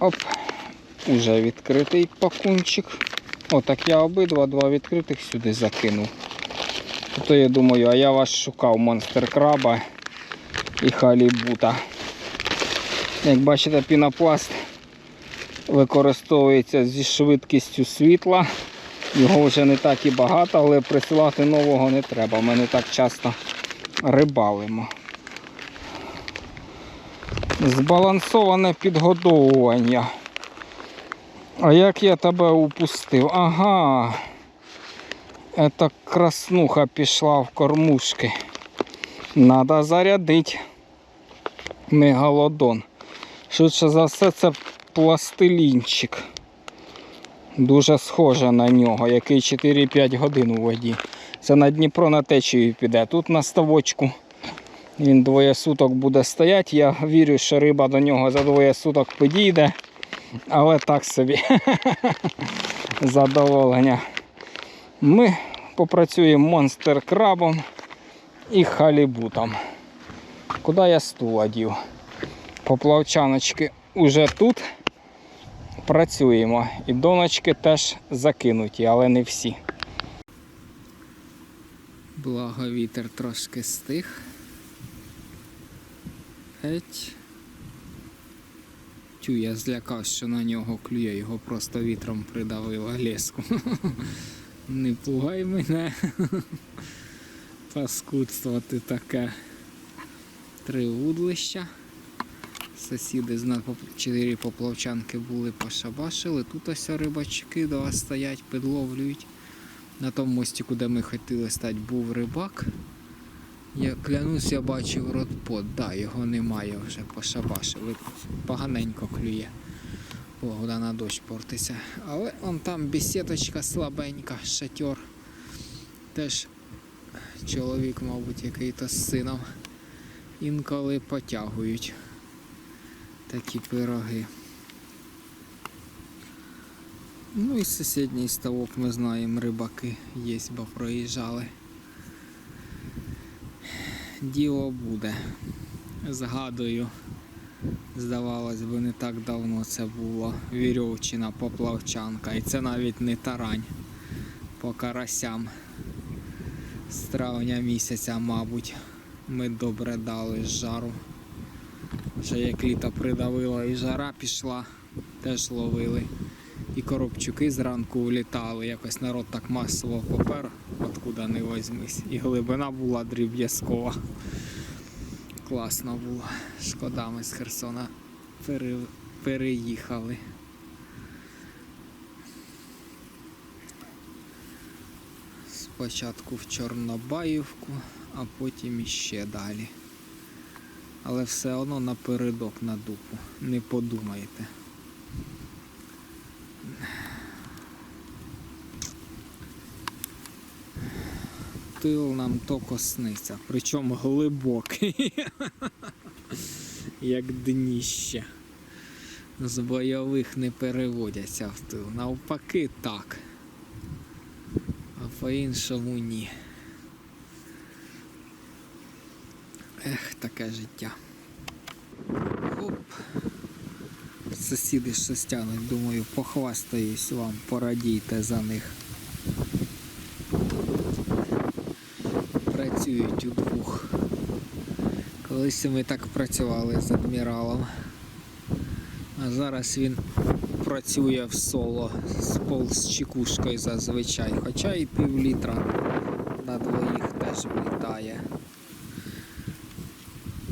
Оп, уже відкритий пакунчик. Отак я обидва два відкритих сюди закинув. То я думаю, а я вас шукав монстр краба і халібута. Як бачите, пінопласт використовується зі швидкістю світла. Його вже не так і багато, але присилати нового не треба. Ми не так часто рибалимо. Збалансоване підгодовування. А як я тебе упустив? Ага. Ета краснуха пішла в кормушки. Надо зарядити мегалодон. Швидше за все це пластилінчик. Дуже схоже на нього, який 4-5 годин у воді. Це на Дніпро на течію піде. Тут на ставочку він двоє суток буде стояти. Я вірю, що риба до нього за двоє суток підійде. Але так собі. Задоволення. Ми попрацюємо монстр крабом і халібутом. Куди я стул одів? Поплавчаночки уже тут працюємо. І доночки теж закинуті, але не всі. Благо вітер трошки стих. Геть. Тю, я злякався, що на нього клює, його просто вітром придавило леску. Не пугай мене. Паскудство ти таке. Три вудлища. Сусіди з нас чотири поплавчанки були, пошабашили. Тут ось рибачки два стоять, підловлюють. На тому мостику, де ми хотіли стати, був рибак. Я клянусь, я бачив родпот, да, його немає вже пошабашили. Поганенько клює. Погода на дощ портиться. Але он там бесідочка слабенька, шатер. Теж чоловік, мабуть, який-то з сином. Інколи потягують такі пироги. Ну і сусідній ставок ми знаємо, рибаки є, бо проїжджали. Діло буде. Згадую, здавалось би, не так давно це було вірьовчина поплавчанка. І це навіть не тарань по карасям. З травня місяця, мабуть, ми добре дали жару. Вже як літо придавило і жара пішла, теж ловили. І коробчуки зранку улітали, якось народ так масово попер, откуда не возьмись. І глибина була дріб'язкова. Класно було. Шкода, ми з Херсона пере... переїхали. Спочатку в Чорнобаївку, а потім іще далі. Але все одно напередок на дупу. Не подумайте. Тил нам то косниця, причому глибокий, як дніще. З бойових не переводяться в тил. Навпаки так. А по-іншому ні. Ех, таке життя. Оп. Сусіди щось тянуть, думаю, похвастаюсь вам, порадійте за них. Працюють. Колись ми так працювали з адміралом. А зараз він працює в соло з пол з чекушкою зазвичай, хоча і пів літра на двоїх теж влітає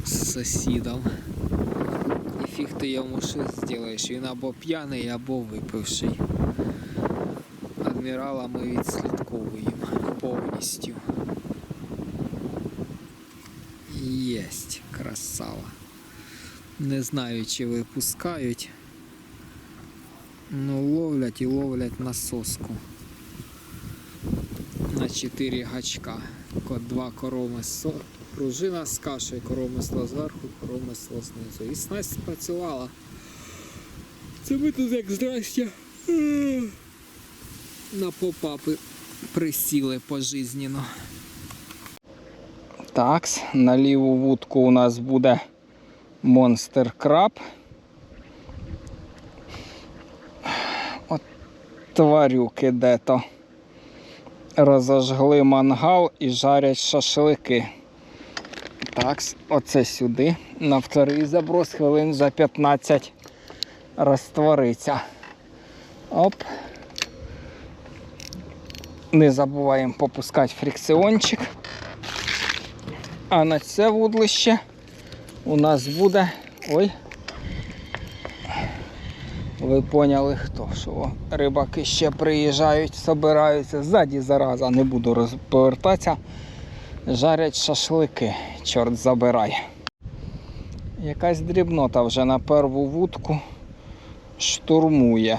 з сусідом. І фіг ти йому щось зробиш. Він або п'яний, або випивший. Адмірала ми відслідковуємо повністю. Єсть, красава. Не знаю, чи випускають. Ну, ловлять і ловлять на соску. На 4 гачка. Два короми со... пружина з кашею, коромисло зверху, коромисло знизу. І снасть спрацювала. Це ми тут як здрастя. На попапи присіли пожизненно. Такс, на ліву вудку у нас буде монстер краб. тварюки де-то. Розожгли мангал і жарять шашлики. Так, оце сюди. На вторий заброс хвилин за 15 розтвориться. Оп. Не забуваємо попускати фрикціончик. А на це вудлище у нас буде. Ой. Ви поняли хто, що рибаки ще приїжджають, собираються. Ззаді зараза, не буду роз- повертатися. Жарять шашлики, чорт забирай. Якась дрібнота вже на перву вудку штурмує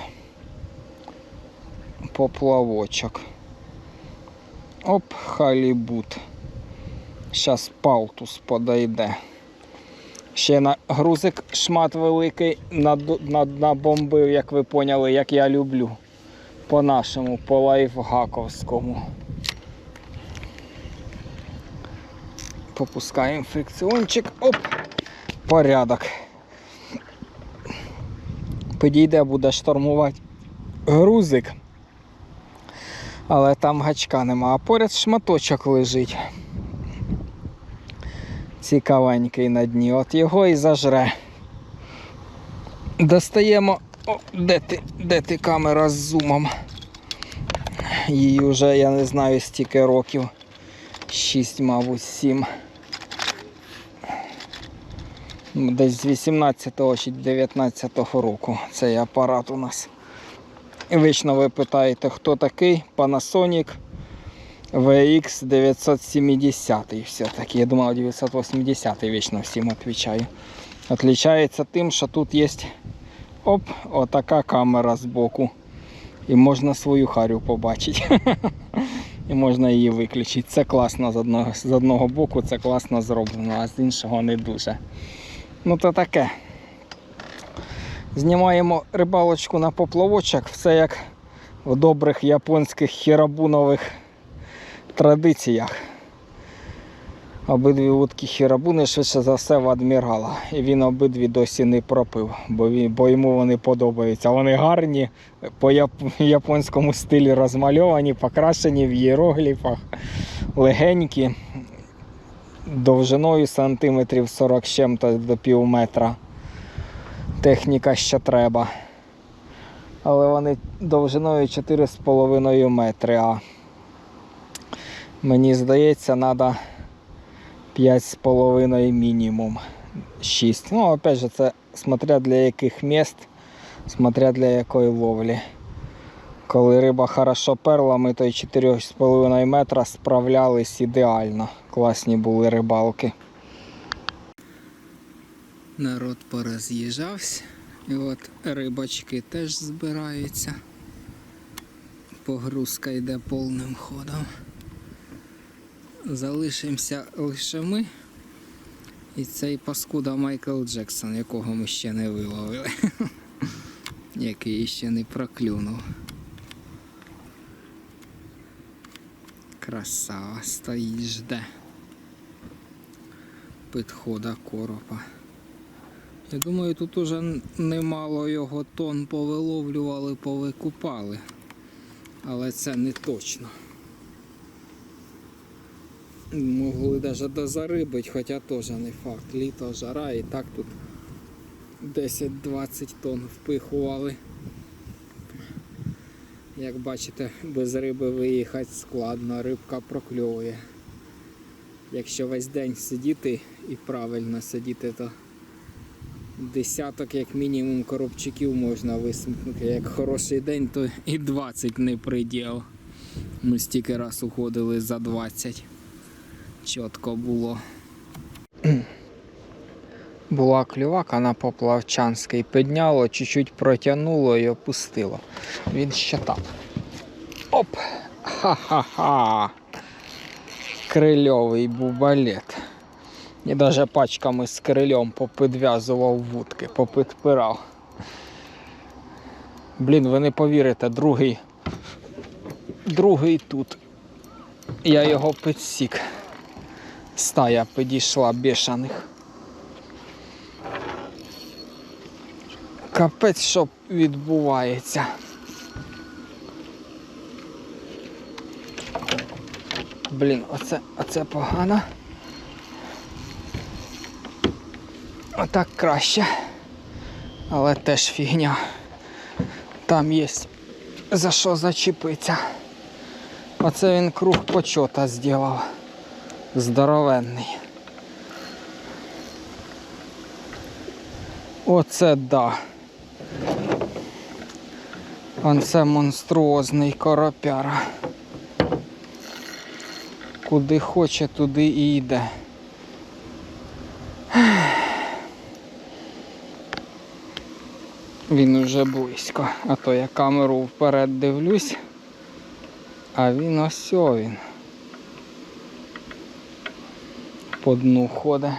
поплавочок. Оп, халібут. Щас палтус подойде. Ще на грузик шмат великий набомбив, як ви поняли, як я люблю. По-нашому, по лайфгаковському. Попускаємо фрикціончик. Оп! Порядок. Підійде, буде штормувати грузик. Але там гачка нема, а поряд шматочок лежить. Цікавенький на дні. От його і зажре. Достаємо. О, де ти, де ти камера з зумом? Їй вже, я не знаю, стільки років. Шість, мабуть, сім. Ну, Десь з 18-го чи 19-го року цей апарат у нас. Вічно ви питаєте, хто такий? Panasonic VX 970 все-таки. Я думав 980 вічно всім відповідаю. Отличається тим, що тут є оп, отака камера збоку. І можна свою харю побачити. І можна її виключити. Це класно з одного, з одного боку, це класно зроблено, а з іншого не дуже. Ну то таке. Знімаємо рибалочку на поплавочок, все як в добрих японських хірабунових традиціях. Обидві вудки хірабуни швидше за все в адмірала. І він обидві досі не пропив, бо, він, бо йому вони подобаються. Вони гарні, по яп- японському стилі розмальовані, покрашені в іерогліфах, легенькі, довжиною сантиметрів 40 з чим-то до пів метра. Техніка ще треба. Але вони довжиною 4,5 метри. А мені здається, треба 5,5 мінімум. 6. Ну, опять же, це смотря для яких міст, смотря для якої ловлі. Коли риба хорошо перла, ми той 4,5 метра справлялись ідеально. Класні були рибалки. Народ пороз'їжджався. І от рибачки теж збираються. Погрузка йде повним ходом. Залишимося лише ми. І цей паскуда Майкл Джексон, якого ми ще не виловили. Який ще не проклюнув. Красава стоїть, жде. Підхода коропа. Я думаю, тут уже немало його тон повиловлювали, повикупали. Але це не точно. Могли навіть дозарибити, хоча теж не факт. Літо жара і так тут 10-20 тонн впихували. Як бачите, без риби виїхати складно, рибка прокльовує. Якщо весь день сидіти і правильно сидіти, то десяток, як мінімум, коробчиків можна висмикнути. Як хороший день, то і 20 не приділ. Ми стільки раз уходили за 20. Чітко було. Була клювака на поплавчанський, підняло, чуть-чуть протягнуло і опустило. Він ще там. Оп! Ха-ха-ха! Крильовий бубалет. І навіть пачками з крильом попідв'язував вудки, попідпирав. Блін, ви не повірите, другий. Другий тут. Я його підсік стая підійшла бешаних. Капець, що відбувається. Блін, оце, оце погано. Отак краще, але теж фігня. Там є за що зачепитися. Оце він круг почота зробив. Здоровенний. Оце да. Он це монструозний коропяра. Куди хоче, туди і йде. Він уже близько. А то я камеру вперед дивлюсь. А він ось він. По дну ходить.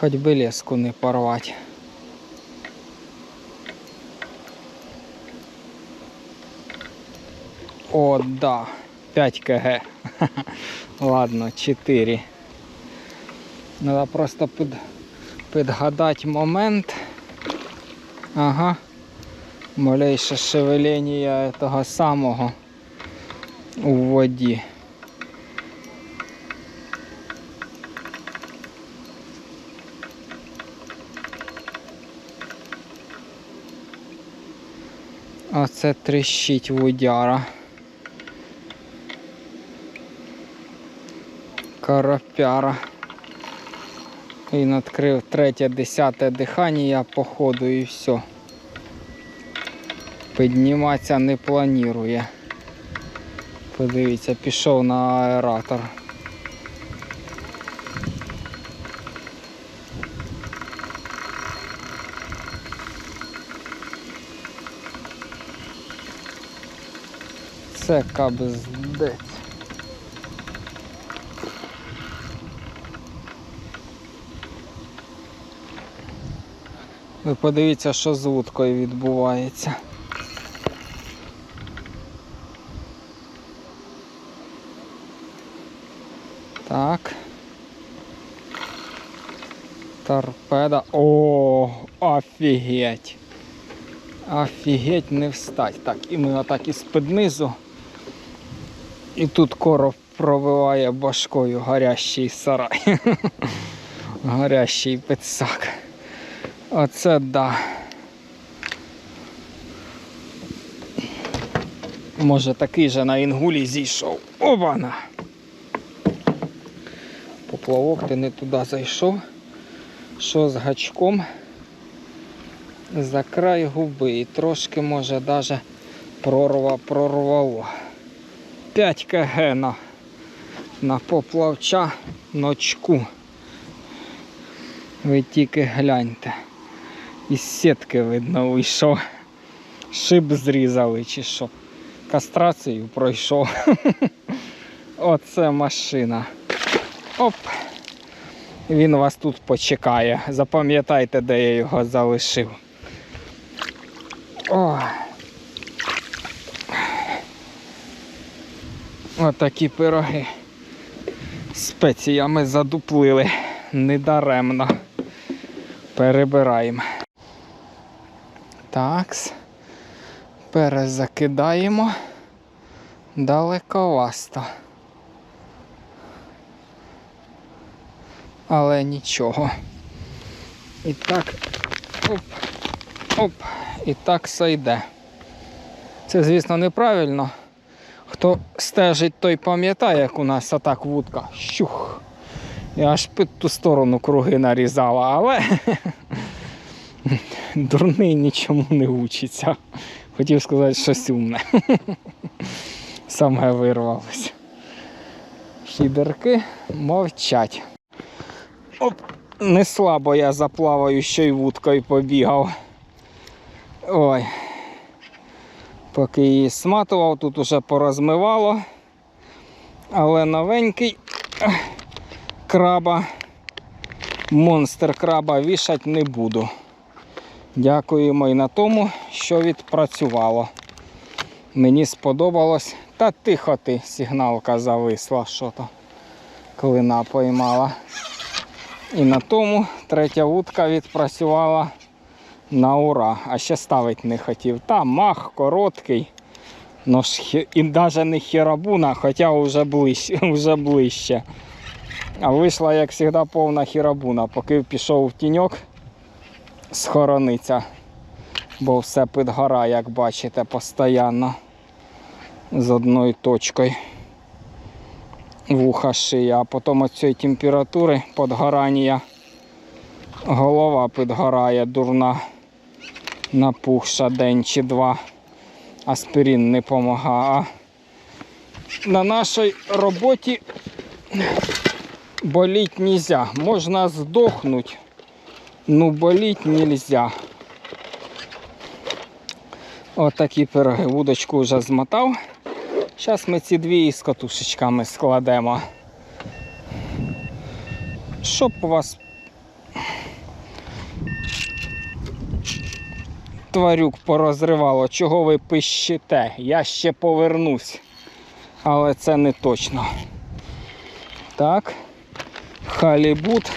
Хоч би леску не порвать. О, да. 5 кг. Ладно, 4. Надо просто під, підгадати момент. Ага. Малейше шевелення того самого у воді. Оце тріщить водяра. Карапяра. Він відкрив третє, десяте дихання по ходу і все. Підніматися не планує. Подивіться, пішов на аератор. Це кабздець. Ви подивіться, що з вудкою відбувається. Так. Торпеда. О, офігеть. Офігеть не встать. Так, і ми отак із під низу. І тут короб пробиває башкою горящий сарай. Горящий підсак. Оце да. Може такий же на інгулі зійшов. Обана! Поплавок ти не туди зайшов. Що з гачком за край губи і трошки може даже прорва прорвало. 5 кг на, на поплавча ночку. Ви тільки гляньте. Із сітки видно вийшов. Шип зрізали чи що. Кастрацію пройшов. Оце машина. Оп. Він вас тут почекає. Запам'ятайте, де я його залишив. О. Отакі пироги. Спеціями задуплили. Недаремно. Перебираємо. Такс. Перезакидаємо. Далековасто. Але нічого. І так. Оп. Оп. І так сойде. Це, звісно, неправильно. Хто стежить, той пам'ятає, як у нас атак вудка. Щух. Я аж під ту сторону круги нарізала, але дурний нічому не учиться. Хотів сказати щось умне. Саме вирвалось. Фідерки мовчать. Оп, не слабо я заплаваю, ще й вудкою побігав. Ой. Поки її сматував, тут уже порозмивало. Але новенький краба, монстр краба вішать не буду. Дякуємо і на тому, що відпрацювало. Мені сподобалось. Та тихо ти, сигналка зависла, що то, клина поймала. І на тому третя вудка відпрацювала на ура. А ще ставити не хотів. Та мах короткий. Ну і навіть не хірабуна, хоча вже ближче, вже ближче. А вийшла, як завжди, повна хірабуна, поки пішов в тіньок схорониться. Бо все підгорає, як бачите, постійно. З одною точкою. Вуха шия, а потім від цієї температури підгорання голова підгорає дурна, напухша день чи два. Аспірин не допомагає. На нашій роботі боліть нельзя. Можна здохнути, ну боліть нельзя. Отакі пироги. Вудочку вже змотав. Зараз ми ці дві із катушечками складемо. Щоб у вас тварюк порозривало, чого ви пищите? Я ще повернусь. Але це не точно. Так. Халібут.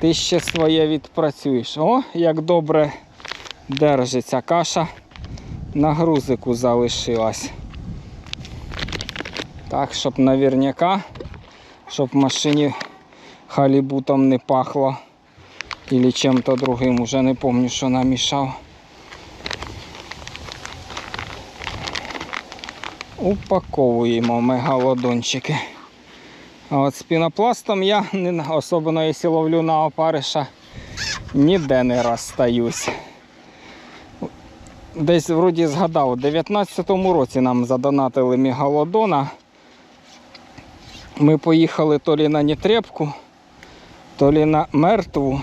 Ти ще своє відпрацюєш. О, як добре держиться каша. На грузику залишилась. Так, щоб наверняка, щоб в машині халібутом не пахло. Или чим-то другим, уже не помню, що намішав. Упаковуємо мегалодончики. А от з пінопластом я, особливо якщо ловлю на опариша, ніде не розстаюсь. Десь вроді згадав, у 19-му році нам задонатили мегалодона. Ми поїхали то лі на Нетребку, то лі на мертву,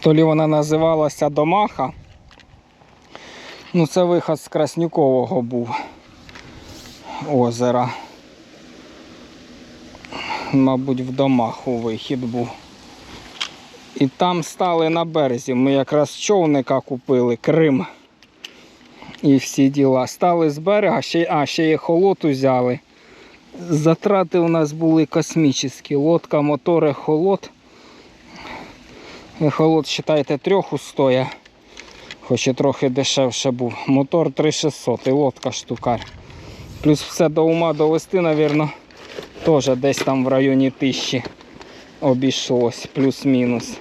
то лі вона називалася Домаха. Ну, це виход з Краснюкового був озера. Мабуть, в Домаху вихід був. І там стали на березі. Ми якраз човника купили, Крим. І всі діла. Стали з берега, ще, а ще й холод узяли. Затрати у нас були космічні. Лодка, мотори, холод. Холод, вважайте, трьох стоя. Хоч і трохи дешевше був. Мотор 3600 і лодка штукар. Плюс все до ума довести, мабуть, теж десь там в районі тисячі обійшлось, плюс-мінус.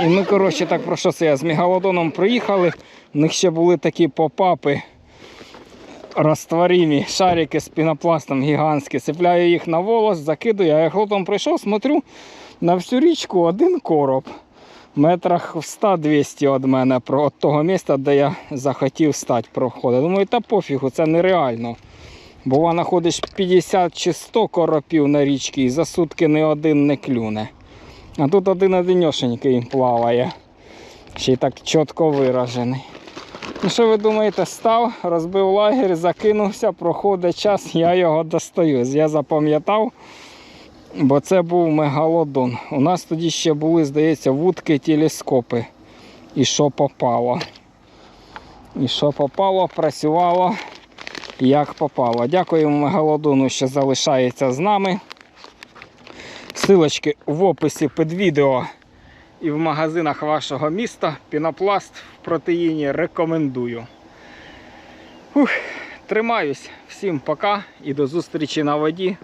І ми, коротше, так про що це я з мегалодоном приїхали. В них ще були такі попапи розтворимі шарики з пінопластом гігантські. Цепляю їх на волос, закидую, а я хлопом прийшов, смотрю на всю річку один короб. Метрах в 100-200 від мене от того місця, де я захотів стати проходити. Думаю, та пофігу, це нереально. Бува знаходиш 50 чи 100 коропів на річці і за сутки ні один не клюне. А тут один одиньошенький плаває. Ще й так чітко виражений. Ну що ви думаєте, став, розбив лагерь, закинувся, проходить час, я його достаю. Я запам'ятав, бо це був мегалодон. У нас тоді ще були, здається, вудки, телескопи. І що попало. І що попало, працювало як попало. Дякуємо Мегалодону, що залишається з нами. Силочки в описі під відео і в магазинах вашого міста. Пінопласт в протеїні рекомендую. Ух, тримаюсь. Всім пока і до зустрічі на воді.